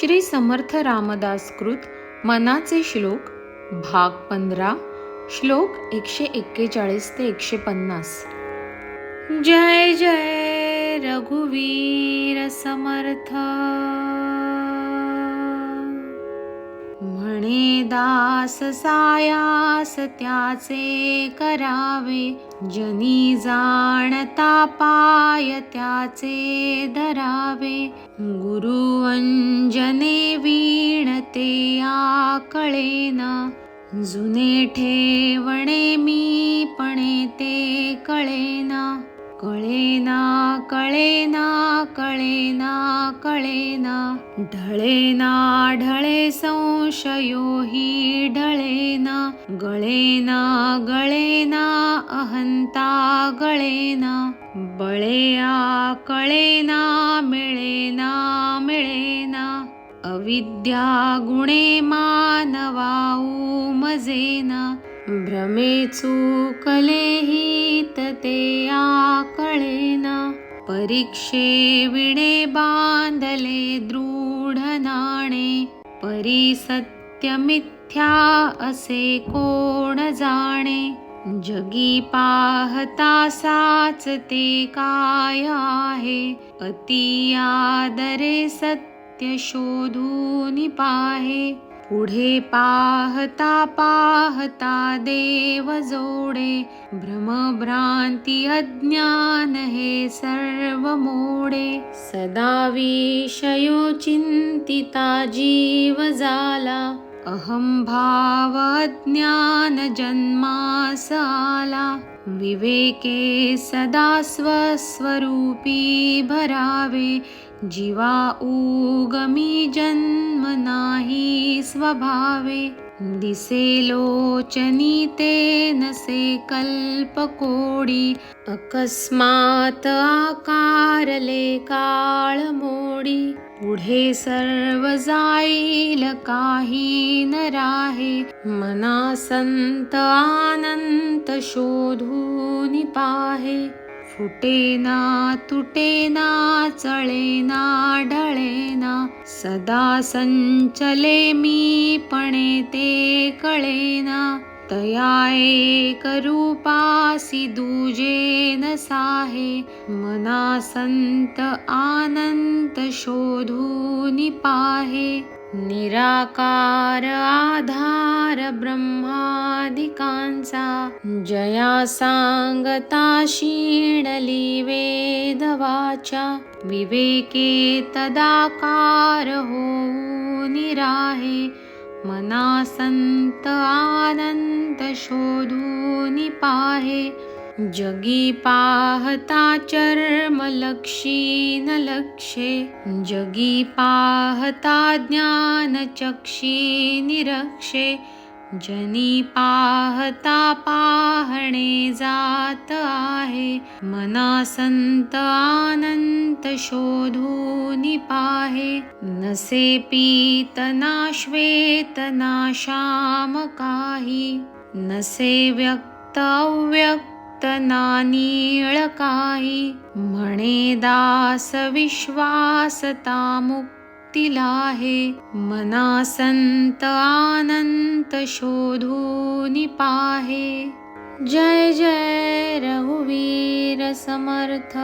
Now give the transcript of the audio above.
श्री समर्थ रामदास कृत मनाचे श्लोक भाग पंधरा श्लोक एकशे एक्केचाळीस ते एकशे पन्नास. जय जय रघुवीर समर्थ. म्हणे दास सायास त्याचे करावे. जनी जाणता पाय त्याचे धरावे. गुरु अंजने वीणते आकळेना. जुने ठेवणे मी पणे ते कळेना. कळेना कळेना कळेना कळेना ढळेना ढळे संशयो हि ढळेना गळेना गळेना अहंता गळेना बळेया कळेना मिळेना मिळेना अविद्या गुणे मानवाऊ मजेना भ्रमे चूकलेही तते ते आकळेना. परीक्षे विडे बांधले दृढ नाणे. परी सत्य मिथ्या असे कोण जाणे? जगी पाहता साच ते काय आहे? अति आदरे सत्य शोधून पाहे. पुढे पाहता पाहता देव जोडे भ्रमभ्रांती अज्ञान हे सर्व मोडे. सदा विषयो चिंतिता जीव झाला अहंभाव अज्ञान जन्मास आला. विवेके सदा स्वस्वरूपी भरावे जीवा उगमी जन्म नाही स्वभावे. दिसे लोचनी ते नसे कल्प कोडी अकस्मात आकारले काळ मोडी. पुढे सर्व जाईल काही न राहे मना संत आनंत शोधून पाहे. फुटेना तुटेना चळेना ढळेना सदा संचले मी पणे ते कळेना तया एक रूपासी दुजे न साहे मना संत आनंत शोधून पाहे. निराकार आधार ब्रह्मादिकांचा जया सांगता शिणली वेदवाचा विवेके तदाकार हो निराहे मना संत आनंत शोधून पाहे जगी पाहता चर्म लक्षी न लक्षे. जगी पाहता ज्ञान चक्षी निरक्षे. जनी पाहता पाहणे जात आहे. मना संत आनंत शोधून पाहे. नसे पीत ना श्वेत ना श्याम काही. नसे व्यक्त अव्यक्त ना नीळ काही म्हणे दास विश्वासता मुक्तीला हे मना संत आनंत शोधून पाहे. जय जय रघुवीर समर्थ.